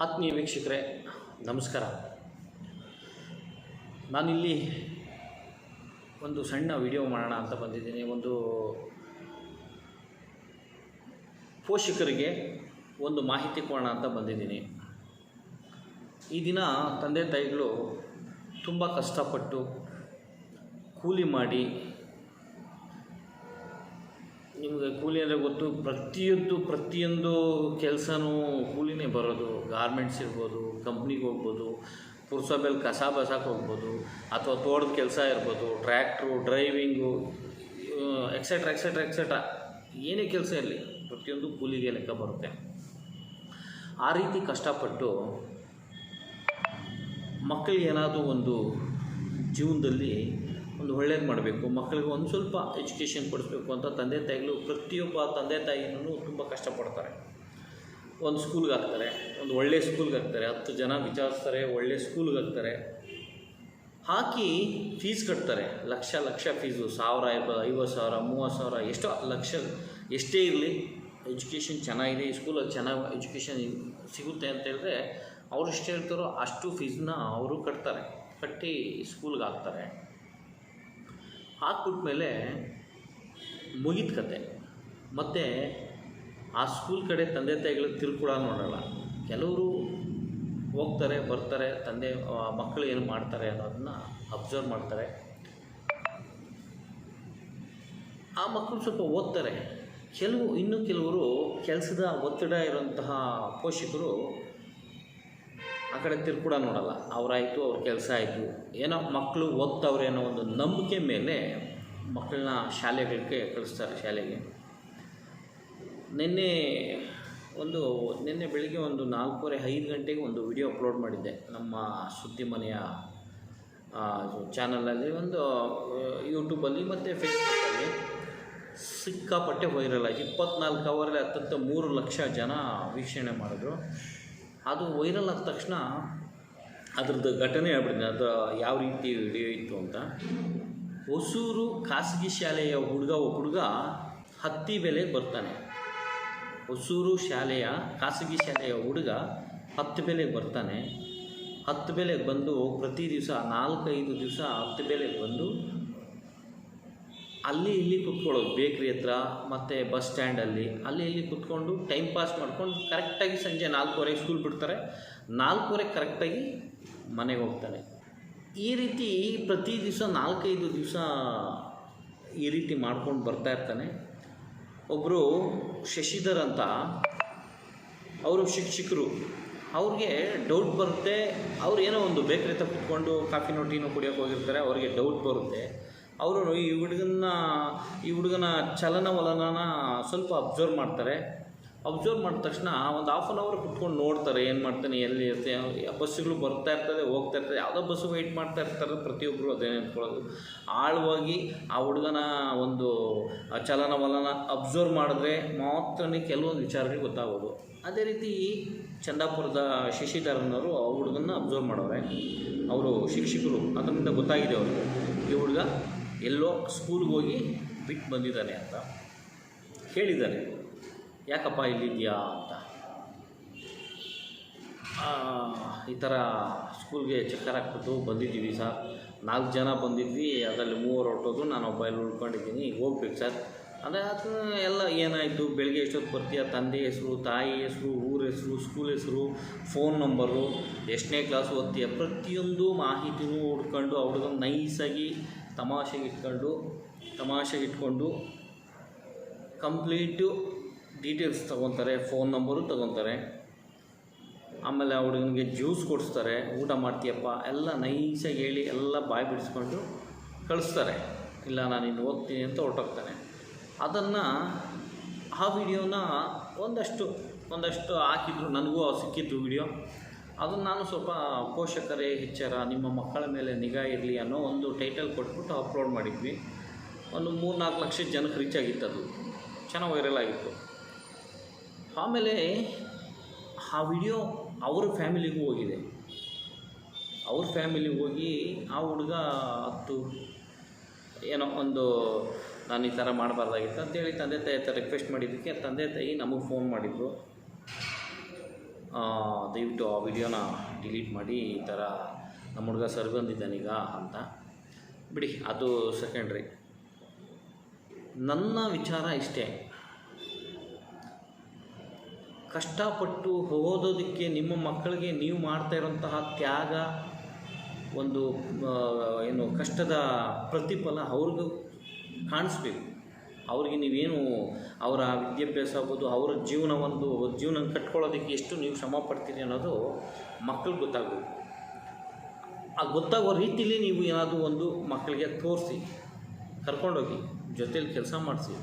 ಆತ್ಮೀಯ ವೀಕ್ಷಕರೇ, ನಮಸ್ಕಾರ. ನಾನಿಲ್ಲಿ ಒಂದು ಸಣ್ಣ ವಿಡಿಯೋ ಮಾಡೋಣ ಅಂತ ಬಂದಿದ್ದೀನಿ. ಒಂದು ಪೋಷಕರಿಗೆ ಒಂದು ಮಾಹಿತಿ ಕೊಡೋಣ ಅಂತ ಬಂದಿದ್ದೀನಿ. ಈ ದಿನ ತಂದೆ ತಾಯಿಗಳು ತುಂಬ ಕಷ್ಟಪಟ್ಟು ಕೂಲಿ ಮಾಡಿ ನಿಮಗೆ ಕೂಲಿ ಅಂದರೆ ಗೊತ್ತು, ಪ್ರತಿಯೊಂದು ಪ್ರತಿಯೊಂದು ಕೆಲಸನೂ ಕೂಲಿನೇ ಬರೋದು. ಗಾರ್ಮೆಂಟ್ಸ್ ಇರ್ಬೋದು ಕಂಪ್ನಿಗೆ ಹೋಗ್ಬೋದು ಪುರ್ಸೊಬೆಲ್ ಕಸ ಬಸಕ್ಕೆ ಹೋಗ್ಬೋದು, ಅಥವಾ ತೋಟದ ಕೆಲಸ ಇರ್ಬೋದು tractor driving etcetera etcetera etcetera ಏನೇ ಕೆಲಸ ಇರಲಿ, ಪ್ರತಿಯೊಂದು ಕೂಲಿಗೆ ಲೆಕ್ಕ ಬರುತ್ತೆ. ಆ ರೀತಿ ಕಷ್ಟಪಟ್ಟು ಮಕ್ಕಳಿಗೆ ಏನಾದರೂ ಒಂದು ಜೀವನದಲ್ಲಿ ಒಂದು ಒಳ್ಳೇದು ಮಾಡಬೇಕು ಮಕ್ಕಳಿಗೆ ಒಂದು ಸ್ವಲ್ಪ ಎಜುಕೇಷನ್ ಕೊಡಿಸ್ಬೇಕು ಅಂತ ತಂದೆ ತಾಯಿಗಳು ಪ್ರತಿಯೊಬ್ಬ ತಂದೆ ತಾಯಿನೂ ತುಂಬ ಕಷ್ಟಪಡ್ತಾರೆ. ಒಂದು ಸ್ಕೂಲ್ಗೆ ಹಾಕ್ತಾರೆ, ಒಂದು ಒಳ್ಳೆ ಸ್ಕೂಲ್ಗೆ ಹಾಕ್ತಾರೆ, ಹತ್ತು ಜನ ವಿಚಾರಿಸ್ತಾರೆ, ಒಳ್ಳೆ ಸ್ಕೂಲ್ಗೆ ಹಾಕ್ತಾರೆ. ಹಾಕಿ ಫೀಸ್ ಕಟ್ತಾರೆ, ಲಕ್ಷ ಲಕ್ಷ ಫೀಸು ಸಾವಿರ ಐವತ್ತು ಸಾವಿರ, ಮೂವತ್ತು ಸಾವಿರ, ಎಷ್ಟೋ ಲಕ್ಷ, ಎಷ್ಟೇ ಇರಲಿ ಎಜುಕೇಷನ್ ಚೆನ್ನಾಗಿದೆ, ಈ ಸ್ಕೂಲಲ್ಲಿ ಚೆನ್ನಾಗಿ ಎಜುಕೇಷನ್ ಸಿಗುತ್ತೆ ಅಂತ ಹೇಳಿದ್ರೆ ಅವ್ರು ಎಷ್ಟು ಹೇಳ್ತಾರೋ ಅಷ್ಟು ಫೀಸನ್ನ ಅವರು ಕಟ್ತಾರೆ, ಕಟ್ಟಿ ಸ್ಕೂಲ್ಗೆ ಹಾಕ್ತಾರೆ. ಹಾಕ್ಬಿಟ್ಮೇಲೆ ಮುಗಿದ ಕತೆ. ಮತ್ತು ಆ ಸ್ಕೂಲ್ ಕಡೆ ತಂದೆ ತಾಯಿಗಳು ತಿರುಕುಳ ನೋಡೋಲ್ಲ. ಕೆಲವರು ಹೋಗ್ತಾರೆ, ಬರ್ತಾರೆ, ತಂದೆ ಮಕ್ಕಳು ಏನು ಮಾಡ್ತಾರೆ ಅನ್ನೋದನ್ನ ಅಬ್ಸರ್ವ್ ಮಾಡ್ತಾರೆ. ಆ ಮಕ್ಕಳು ಸ್ವಲ್ಪ ಓದ್ತಾರೆ. ಕೆಲವು, ಇನ್ನೂ ಕೆಲವರು ಕೆಲಸದ ಒತ್ತಡ ಇರುವಂತಹ ಪೋಷಕರು ಆ ಕಡೆ ತಿರ್ಕೂಡ ನೋಡಲ್ಲ. ಅವರಾಯಿತು, ಅವ್ರ ಕೆಲಸ ಆಯಿತು. ಏನೋ ಮಕ್ಕಳು ಓದ್ತವ್ರೆ ಅನ್ನೋ ಒಂದು ನಂಬಿಕೆ ಮೇಲೆ ಮಕ್ಕಳನ್ನ ಶಾಲೆಗಳಿಗೆ ಕಳಿಸ್ತಾರೆ, ಶಾಲೆಗೆ. ನಿನ್ನೆ ಒಂದು, ನಿನ್ನೆ ಬೆಳಿಗ್ಗೆ ಒಂದು ನಾಲ್ಕೂವರೆ ಐದು ಗಂಟೆಗೆ ಒಂದು ವಿಡಿಯೋ ಅಪ್ಲೋಡ್ ಮಾಡಿದ್ದೆ. ನಮ್ಮ ಸುದ್ದಿ ಮನೆಯ ಚಾನಲಲ್ಲಿ ಒಂದು ಯೂಟ್ಯೂಬಲ್ಲಿ ಮತ್ತು ಫೇಸ್ಬುಕ್ಕಲ್ಲಿ ಸಿಕ್ಕಾಪಟ್ಟೆ ವೈರಲ್ ಆಗಿ ಇಪ್ಪತ್ನಾಲ್ಕು ಅವರಲ್ಲಿ ಹತ್ತಂತ ಮೂರು ಲಕ್ಷ ಜನ ವೀಕ್ಷಣೆ ಮಾಡಿದ್ರು. ಅದು ವೈರಲ್ ಆದ ತಕ್ಷಣ ಅದ್ರದ್ದು ಘಟನೆ ಹೇಳ್ಬಿಡ್ತೀನಿ ಅದು ಯಾವ ರೀತಿ ಇತ್ತು ಅಂತ. ಹೊಸೂರು ಖಾಸಗಿ ಶಾಲೆಯ ಹುಡುಗ ಹುಡುಗ ಹತ್ತಿ ಬೆಲೆಗೆ ಬರ್ತಾನೆ. ಹೊಸೂರು ಶಾಲೆಯ, ಖಾಸಗಿ ಶಾಲೆಯ ಹುಡುಗ ಹತ್ತು ಬೆಲೆಗೆ ಬರ್ತಾನೆ. ಹತ್ತು ಬೆಲೆಗೆ ಬಂದು ಪ್ರತಿ ದಿವಸ ನಾಲ್ಕೈದು ದಿವಸ ಹತ್ತು ಬೆಲೆಗೆ ಬಂದು ಅಲ್ಲಿ ಇಲ್ಲಿ ಕುತ್ಕೊಳ್ಳೋದು, ಬೇಕ್ರಿ ಹತ್ರ ಮತ್ತು ಬಸ್ ಸ್ಟ್ಯಾಂಡಲ್ಲಿ ಅಲ್ಲಿ. ಇಲ್ಲಿ ಕುತ್ಕೊಂಡು ಟೈಮ್ ಪಾಸ್ ಮಾಡ್ಕೊಂಡು ಕರೆಕ್ಟಾಗಿ ಸಂಜೆ ನಾಲ್ಕೂವರೆಗೆ ಸ್ಕೂಲ್ ಬಿಡ್ತಾರೆ. ನಾಲ್ಕೂವರೆಗೆ ಕರೆಕ್ಟಾಗಿ ಮನೆಗೆ ಹೋಗ್ತಾರೆ. ಈ ರೀತಿ ಪ್ರತಿ ದಿವಸ ನಾಲ್ಕೈದು ದಿವಸ ಈ ರೀತಿ ಮಾಡ್ಕೊಂಡು ಬರ್ತಾ ಇರ್ತಾನೆ. ಒಬ್ಬರು ಶಶಿಧರ್ ಅಂತ, ಅವರು ಶಿಕ್ಷಕರು. ಅವ್ರಿಗೆ ಡೌಟ್ ಬರುತ್ತೆ. ಅವ್ರು ಏನೋ ಒಂದು ಬೇಕರಿ ಹತ್ರ ಕುತ್ಕೊಂಡು ಕಾಫಿನೋ ಟೀನೋ ಕುಡಿಯೋಕೆ ಹೋಗಿರ್ತಾರೆ. ಅವ್ರಿಗೆ ಡೌಟ್ ಬರುತ್ತೆ. ಅವರು ಈ ಹುಡುಗನ ಈ ಹುಡುಗನ ಚಲನವಲನನ ಸ್ವಲ್ಪ ಅಬ್ಸರ್ವ್ ಮಾಡ್ತಾರೆ. ಅಬ್ಸರ್ವ್ ಮಾಡಿದ ತಕ್ಷಣ ಒಂದು ಹಾಫ್ ಆನ್ ಅವರ್ ಕುತ್ಕೊಂಡು ನೋಡ್ತಾರೆ, ಏನು ಮಾಡ್ತಾನೆ, ಎಲ್ಲಿ ಇರುತ್ತೆ ಬಸ್ಸುಗಳು ಬರ್ತಾ ಇರ್ತದೆ, ಹೋಗ್ತಾ ಇರ್ತದೆ, ಯಾವುದೋ ಬಸ್ಸು ವೆಯ್ಟ್ ಮಾಡ್ತಾ ಇರ್ತಾರೆ ಪ್ರತಿಯೊಬ್ಬರು ಅದೇ ನಿಂತ್ಕೊಳ್ಳೋದು ಆಳವಾಗಿ ಆ ಹುಡುಗನ ಒಂದು ಚಲನವಲನ ಅಬ್ಸರ್ವ್ ಮಾಡಿದ್ರೆ ಮಾತ್ರನೇ ಕೆಲವೊಂದು ವಿಚಾರಗಳು ಗೊತ್ತಾಗೋದು. ಅದೇ ರೀತಿ ಚಂದಾಪುರದ ಶಶಿಧರನವರು ಆ ಹುಡುಗನ ಅಬ್ಸರ್ವ್ ಮಾಡೋರೆ. ಅವರು ಶಿಕ್ಷಕರು, ಅದರಿಂದ ಗೊತ್ತಾಗಿದೆ ಅವ್ರಿಗೆ. ಈ ಹುಡುಗ ಎಲ್ಲೋ ಸ್ಕೂಲ್ಗೆ ಹೋಗಿ ಬಿಟ್ಟು ಬಂದಿದ್ದಾನೆ ಅಂತ ಕೇಳಿದ್ದಾನೆ ಯಾಕಪ್ಪ ಇಲ್ಲಿದೆಯಾ ಅಂತ. ಈ ಥರ ಸ್ಕೂಲ್ಗೆ ಚಕ್ಕರ್ ಹಾಕ್ಬಿಟ್ಟು ಬಂದಿದ್ದೀವಿ ಸರ್. ನಾಲ್ಕು ಜನ ಬಂದಿದ್ವಿ, ಅದರಲ್ಲಿ ಮೂವರು ಹೊಟ್ಟೋದು ನಾನು ಒಬ್ಬ ಇಲ್ಲಿ ಉಳ್ಕೊಂಡಿದ್ದೀನಿ. ಹೋಗ್ಬೇಕು ಸರ್. ಅಂದರೆ ಅದು ಎಲ್ಲ ಏನಾಯಿತು? ಬೆಳಗ್ಗೆ ಎಷ್ಟೊತ್ತು ಬರ್ತೀಯ? ತಂದೆ ಹೆಸರು, ತಾಯಿ ಹೆಸರು, ಊರ ಹೆಸರು ಸ್ಕೂಲ್ ಹೆಸರು ಫೋನ್ ನಂಬರು ಎಷ್ಟನೇ ಕ್ಲಾಸ್ ಓದ್ತೀಯ? ಪ್ರತಿಯೊಂದು ಮಾಹಿತಿನೂ ಹುಡ್ಕೊಂಡು ಅವ್ರಿಗೊಂದು ನೈಸಾಗಿ ತಮಾಷೆಗೆ ಇಟ್ಕೊಂಡು ತಮಾಷೆಗೆ ಇಟ್ಕೊಂಡು ಕಂಪ್ಲೀಟು ಡೀಟೇಲ್ಸ್ ತೊಗೊತಾರೆ, ಫೋನ್ ನಂಬರು ತೊಗೊತಾರೆ. ಆಮೇಲೆ ಆ ಹುಡುಗನಿಗೆ ಜ್ಯೂಸ್ ಕೊಡಿಸ್ತಾರೆ, ಊಟ ಮಾಡ್ತೀಯಪ್ಪ, ಎಲ್ಲ ನೈಸಾಗಿ ಹೇಳಿ ಎಲ್ಲ ಬಾಯಿ ಬಿಡಿಸ್ಕೊಂಡು ಕಳಿಸ್ತಾರೆ. ಇಲ್ಲ, ನಾನು ಇನ್ನು ಹೋಗ್ತೀನಿ ಅಂತ ಹೊರಟೋಗ್ತಾನೆ. ಅದನ್ನು ಆ ವಿಡಿಯೋನ ಒಂದಷ್ಟು ಒಂದಷ್ಟು ಹಾಕಿದ್ರು, ನನಗೂ ಸಿಕ್ಕಿತ್ತು ವಿಡಿಯೋ ಅದನ್ನು ನಾನು ಸ್ವಲ್ಪ ಪೋಷಕರೇ ಹೆಚ್ಚರ, ನಿಮ್ಮ ಮಕ್ಕಳ ಮೇಲೆ ನಿಗಾ ಇರಲಿ ಅನ್ನೋ ಒಂದು ಟೈಟಲ್ ಕೊಟ್ಬಿಟ್ಟು ಅಪ್ಲೋಡ್ ಮಾಡಿದ್ವಿ. ಒಂದು ಮೂರು ನಾಲ್ಕು ಲಕ್ಷ ಜನಕ್ಕೆ ರೀಚ್ ಆಗಿತ್ತು ಅದು. ಚೆನ್ನಾಗಿ ವೈರಲ್ ಆಗಿತ್ತು. ಆಮೇಲೆ ಆ ವಿಡಿಯೋ ಅವ್ರ ಫ್ಯಾಮಿಲಿಗೂ ಹೋಗಿದೆ. ಅವ್ರ ಫ್ಯಾಮಿಲಿಗೆ ಹೋಗಿ ಆ ಹುಡುಗ ಹತ್ತು ಏನೋ ಒಂದು ನಾನು ಈ ಥರ ಮಾಡಬಾರ್ದಾಗಿತ್ತು ಅಂತೇಳಿ ತಂದೆ ತಾಯಿ ಹತ್ರ ರಿಕ್ವೆಸ್ಟ್ ಮಾಡಿದ್ದಕ್ಕೆ ತಂದೆ ತಾಯಿ ನಮಗೆ ಫೋನ್ ಮಾಡಿದ್ರು. ದಯವಿಟ್ಟು ಆ ವಿಡಿಯೋನ ಡಿಲೀಟ್ ಮಾಡಿ, ಈ ಥರ ನಮ್ಮ ಹುಡುಗ ಸರ್ ಬಂದಿದ್ದಾನೀಗ ಅಂತ. ಬಿಡಿ, ಅದು ಸೆಕೆಂಡ್ರಿ ನನ್ನ ವಿಚಾರ ಇಷ್ಟೇ. ಕಷ್ಟಪಟ್ಟು ಓದೋದಕ್ಕೆ ನಿಮ್ಮ ಮಕ್ಕಳಿಗೆ ನೀವು ಮಾಡ್ತಾ ಇರೋಂತಹ ತ್ಯಾಗ, ಒಂದು ಏನು ಕಷ್ಟದ ಪ್ರತಿಫಲ ಅವ್ರಿಗೂ ಕಾಣಿಸ್ಬೇಕು. ಅವ್ರಿಗೆ ನೀವೇನು ಅವರ ವಿದ್ಯಾಭ್ಯಾಸ ಆಗ್ಬೋದು, ಅವರ ಜೀವನ ಒಂದು ಜೀವನ ಕಟ್ಕೊಳ್ಳೋದಕ್ಕೆ ಎಷ್ಟು ನೀವು ಶ್ರಮ ಪಡ್ತೀರಿ ಅನ್ನೋದು ಮಕ್ಕಳಿಗೆ ಗೊತ್ತಾಗಬೇಕು ಆ ಗೊತ್ತಾಗೋ ರೀತಿಲಿ ನೀವು ಏನಾದರೂ ಒಂದು ಮಕ್ಕಳಿಗೆ ತೋರಿಸಿ, ಕರ್ಕೊಂಡೋಗಿ, ಜೊತೇಲಿ ಕೆಲಸ ಮಾಡಿಸಿ.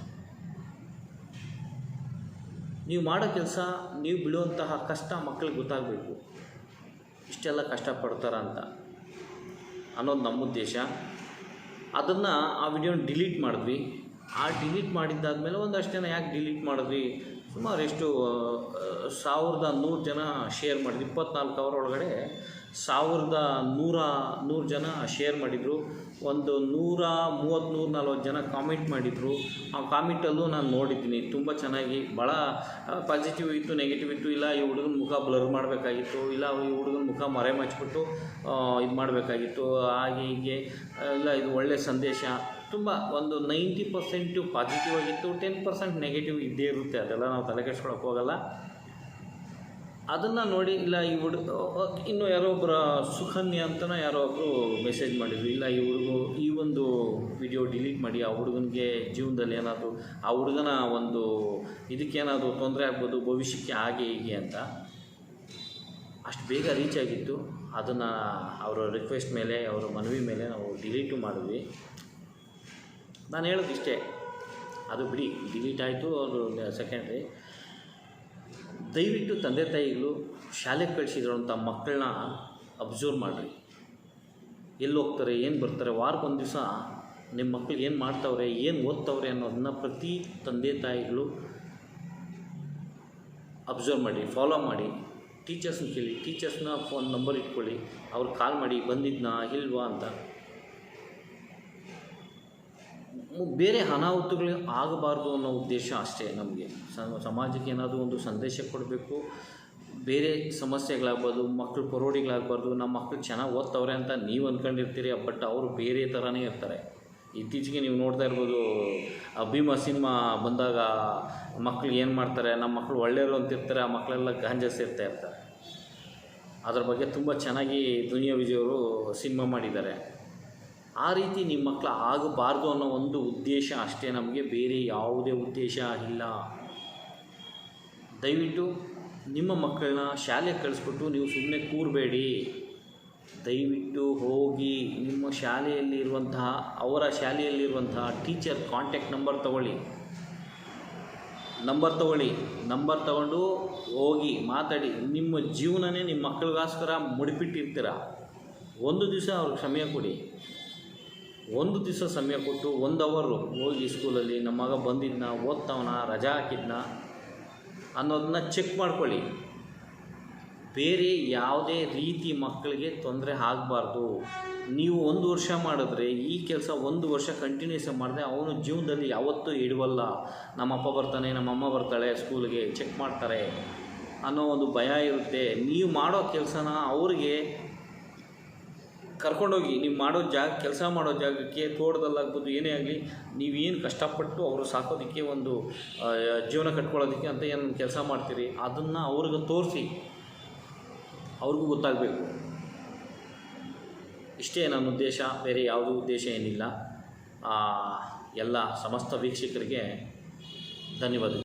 ನೀವು ಮಾಡೋ ಕೆಲಸ, ನೀವು ಬಿಡುವಂತಹ ಕಷ್ಟ ಮಕ್ಕಳಿಗೆ ಗೊತ್ತಾಗಬೇಕು. ಇಷ್ಟೆಲ್ಲ ಕಷ್ಟಪಡ್ತಾರ ಅಂತ ಅನ್ನೋದು ನಮ್ಮ ಉದ್ದೇಶ. ಅದನ್ನು ಆ ವಿಡಿಯೋನ ಡಿಲೀಟ್ ಮಾಡಿದ್ವಿ. ಆ ಡಿಲೀಟ್ ಮಾಡಿದ್ದಾದಮೇಲೆ ಒಂದಷ್ಟು ಜನ ಯಾಕೆ ಡಿಲೀಟ್ ಮಾಡಿದ್ವಿ ಸುಮಾರು ಎಷ್ಟು ಸಾವಿರದ ನೂರು ಜನ ಶೇರ್ ಮಾಡಿದ್ವಿ ಇಪ್ಪತ್ನಾಲ್ಕು ಅವರ್ ಒಳಗಡೆ ಸಾವಿರದ ನೂರ, ನೂರು ಜನ ಶೇರ್ ಮಾಡಿದರು. ಒಂದು ನೂರ ಮೂವತ್ತು ನೂರ ನಲ್ವತ್ತು ಜನ ಕಾಮೆಂಟ್ ಮಾಡಿದರು. ಆ ಕಾಮೆಂಟಲ್ಲೂ ನಾನು ನೋಡಿದ್ದೀನಿ. ತುಂಬ ಚೆನ್ನಾಗಿ ಭಾಳ ಪಾಸಿಟಿವ್ ಇತ್ತು ನೆಗೆಟಿವ್ ಇತ್ತು. ಇಲ್ಲ, ಈ ಹುಡುಗನ ಮುಖ ಬ್ಲರ್ ಮಾಡಬೇಕಾಗಿತ್ತು. ಇಲ್ಲ, ಈ ಹುಡುಗನ ಮುಖ ಮರೆ ಮಚ್ಚಿಬಿಟ್ಟು ಇದು ಮಾಡಬೇಕಾಗಿತ್ತು. ಹಾಗೆ ಹೀಗೆ ಇಲ್ಲ, ಇದು ಒಳ್ಳೆಯ ಸಂದೇಶ. ತುಂಬ ಒಂದು ನೈಂಟಿ ಪರ್ಸೆಂಟು ಪಾಸಿಟಿವ್ ಆಗಿತ್ತು ಟೆನ್ ಪರ್ಸೆಂಟ್ ನೆಗೆಟಿವ್ ಇದ್ದೇ ಇರುತ್ತೆ, ಅದೆಲ್ಲ ನಾವು ತಲೆ ಕೆಡ್ಸ್ಕೊಳಕ್ಕೆ ಹೋಗಲ್ಲ. ಅದನ್ನು ನೋಡಿ, ಇಲ್ಲ ಈ ಹುಡುಗ ಇನ್ನು ಯಾರೋ ಒಬ್ಬರ ಸುಕನ್ಯಾ ಅಂತನೋ ಯಾರೋ ಒಬ್ಬರು ಮೆಸೇಜ್ ಮಾಡಿದ್ರು, ಇಲ್ಲ ಈ ಹುಡುಗ, ಈ ಒಂದು ವಿಡಿಯೋ ಡಿಲೀಟ್ ಮಾಡಿ, ಆ ಹುಡುಗನಿಗೆ ಜೀವನದಲ್ಲಿ ಏನಾದರೂ, ಆ ಹುಡುಗನ ಒಂದು ಇದಕ್ಕೇನಾದರೂ ತೊಂದರೆ ಆಗ್ಬೋದು, ಭವಿಷ್ಯಕ್ಕೆ ಹಾಗೆ ಹೀಗೆ ಅಂತ. ಅಷ್ಟು ಬೇಗ ರೀಚ್ ಆಗಿತ್ತು. ಅದನ್ನು ಅವರ ರಿಕ್ವೆಸ್ಟ್ ಮೇಲೆ, ಅವರ ಮನವಿ ಮೇಲೆ ನಾವು ಡಿಲೀಟು ಮಾಡಿದ್ವಿ. ನಾನು ಹೇಳೋದು ಇಷ್ಟೇ. ಅದು ಬಿಡಿ ಡಿಲೀಟ್ ಆಯಿತು, ಅದು ಸೆಕೆಂಡ್ರಿ ದಯವಿಟ್ಟು ತಂದೆ ತಾಯಿಗಳು ಶಾಲೆಗೆ ಕಳಿಸಿದ್ರಂಥ ಮಕ್ಕಳನ್ನ ಅಬ್ಸರ್ವ್ ಮಾಡಿರಿ. ಎಲ್ಲಿ ಹೋಗ್ತಾರೆ, ಏನು ಬರ್ತಾರೆ ವಾರಕ್ಕೆ ಒಂದು ದಿವಸ ನಿಮ್ಮ ಮಕ್ಕಳು ಏನು ಮಾಡ್ತಾವ್ರೆ, ಏನು ಓದ್ತವ್ರೆ ಅನ್ನೋದನ್ನ ಪ್ರತಿ ತಂದೆ ತಾಯಿಗಳು ಅಬ್ಸರ್ವ್ ಮಾಡಿ ಫಾಲೋ ಮಾಡಿ. ಟೀಚರ್ಸ್ನ ಕೇಳಿ ಟೀಚರ್ಸ್ನ ಫೋನ್ ನಂಬರ್ ಇಟ್ಕೊಳ್ಳಿ. ಅವ್ರು ಕಾಲ್ ಮಾಡಿ, ಬಂದಿದ್ನಾ, ಇಲ್ವಾ ಅಂತ. ಬೇರೆ ಅನಾಹುತಗಳು ಆಗಬಾರ್ದು ಅನ್ನೋ ಉದ್ದೇಶ ಅಷ್ಟೇ ನಮಗೆ. ಸಮಾಜಕ್ಕೆ ಏನಾದರೂ ಒಂದು ಸಂದೇಶ ಕೊಡಬೇಕು, ಬೇರೆ ಸಮಸ್ಯೆಗಳಾಗ್ಬೋದು ಮಕ್ಕಳು ಪರೋಡಿಗಳಾಗಬಾರ್ದು, ನಮ್ಮ ಮಕ್ಕಳು ಚೆನ್ನಾಗಿ ಓದ್ತವ್ರೆ ಅಂತ ನೀವು ಅಂದ್ಕೊಂಡಿರ್ತೀರಿ ಬಟ್ ಅವರು ಬೇರೆ ಥರನೇ ಇರ್ತಾರೆ. ಇತ್ತೀಚೆಗೆ ನೀವು ನೋಡ್ತಾ ಇರ್ಬೋದು ಭೀಮ ಸಿನಿಮಾ ಬಂದಾಗ ಮಕ್ಳು ಏನು ಮಾಡ್ತಾರೆ ನಮ್ಮ ಮಕ್ಕಳು ಒಳ್ಳೆಯವರು ಅಂತಿರ್ತಾರೆ ಆ ಮಕ್ಕಳೆಲ್ಲ ಗಾಂಜಾ ಸೇರ್ತಾ ಇರ್ತಾರೆ. ಅದ್ರ ಬಗ್ಗೆ ತುಂಬ ಚೆನ್ನಾಗಿ ದುನಿಯಾ ವಿಜಯ್ ಅವರು ಸಿನಿಮಾ ಮಾಡಿದ್ದಾರೆ. ಆ ರೀತಿ ನಿಮ್ಮ ಮಕ್ಕಳು ಆಗಬಾರ್ದು ಅನ್ನೋ ಒಂದು ಉದ್ದೇಶ ಅಷ್ಟೇ ನಮಗೆ, ಬೇರೆ ಯಾವುದೇ ಉದ್ದೇಶ ಇಲ್ಲ. ದಯವಿಟ್ಟು ನಿಮ್ಮ ಮಕ್ಕಳನ್ನ ಶಾಲೆಗೆ ಕಳಿಸ್ಬಿಟ್ಟು ನೀವು ಸುಮ್ಮನೆ ಕೂರಬೇಡಿ. ದಯವಿಟ್ಟು ಹೋಗಿ ನಿಮ್ಮ ಶಾಲೆಯಲ್ಲಿರುವಂತಹ, ಅವರ ಶಾಲೆಯಲ್ಲಿರುವಂತಹ ಟೀಚರ್ ಕಾಂಟ್ಯಾಕ್ಟ್ ನಂಬರ್ ತಗೊಳ್ಳಿ. ನಂಬರ್ ತಗೊಳ್ಳಿ. ನಂಬರ್ ತಗೊಂಡು ಹೋಗಿ ಮಾತಾಡಿ. ನಿಮ್ಮ ಜೀವನನೇ ನಿಮ್ಮ ಮಕ್ಕಳಿಗೋಸ್ಕರ ಮುಡಿಪಿಟ್ಟಿರ್ತೀರ. ಒಂದು ದಿವಸ ಅವ್ರಿಗೆ ಸಮಯ ಕೊಡಿ. ಒಂದು ದಿವಸ ಸಮಯ ಕೊಟ್ಟು ಒಂದು ಅವರು ಹೋಗಿ ಸ್ಕೂಲಲ್ಲಿ ನಮ್ಮ ಮಗ ಬಂದಿದ್ನ, ಓದ್ತವನ, ರಜಾ ಹಾಕಿದ್ನ ಅನ್ನೋದನ್ನ ಚೆಕ್ ಮಾಡ್ಕೊಳ್ಳಿ. ಬೇರೆ ಯಾವುದೇ ರೀತಿ ಮಕ್ಕಳಿಗೆ ತೊಂದರೆ ಆಗಬಾರ್ದು. ನೀವು ಒಂದು ವರ್ಷ ಮಾಡಿದ್ರೆ, ಈ ಕೆಲಸ ಒಂದು ವರ್ಷ ಕಂಟಿನ್ಯೂಸ್ ಮಾಡಿದ್ರೆ ಅವನು ಜೀವನದಲ್ಲಿ ಯಾವತ್ತೂ ಇಡುವಲ್ಲ. ನಮ್ಮಪ್ಪ ಬರ್ತಾನೆ, ನಮ್ಮಮ್ಮ ಬರ್ತಾಳೆ ಸ್ಕೂಲ್ಗೆ ಚೆಕ್ ಮಾಡ್ತಾರೆ ಅನ್ನೋ ಒಂದು ಭಯ ಇರುತ್ತೆ. ನೀವು ಮಾಡೋ ಕೆಲಸನ ಅವ್ರಿಗೆ ಕರ್ಕೊಂಡೋಗಿ, ನೀವು ಮಾಡೋ ಜಾಗ, ಕೆಲಸ ಮಾಡೋ ಜಾಗಕ್ಕೆ ತೋಟದಲ್ಲಾಗ್ಬೋದು, ಏನೇ ಆಗಲಿ ನೀವೇನು ಕಷ್ಟಪಟ್ಟು ಅವರು ಸಾಕೋದಕ್ಕೆ ಒಂದು ಜೀವನ ಕಟ್ಕೊಳ್ಳೋದಕ್ಕೆ ಅಂತ ಏನು ಕೆಲಸ ಮಾಡ್ತೀರಿ, ಅದನ್ನು ಅವ್ರಿಗೆ ತೋರಿಸಿ, ಅವ್ರಿಗೂ ಗೊತ್ತಾಗಬೇಕು. ಇಷ್ಟೇ ನನ್ನ ಉದ್ದೇಶ, ಬೇರೆ ಯಾವುದೂ ಉದ್ದೇಶ ಏನಿಲ್ಲ. ಎಲ್ಲ ಸಮಸ್ತ ವೀಕ್ಷಕರಿಗೆ ಧನ್ಯವಾದಗಳು.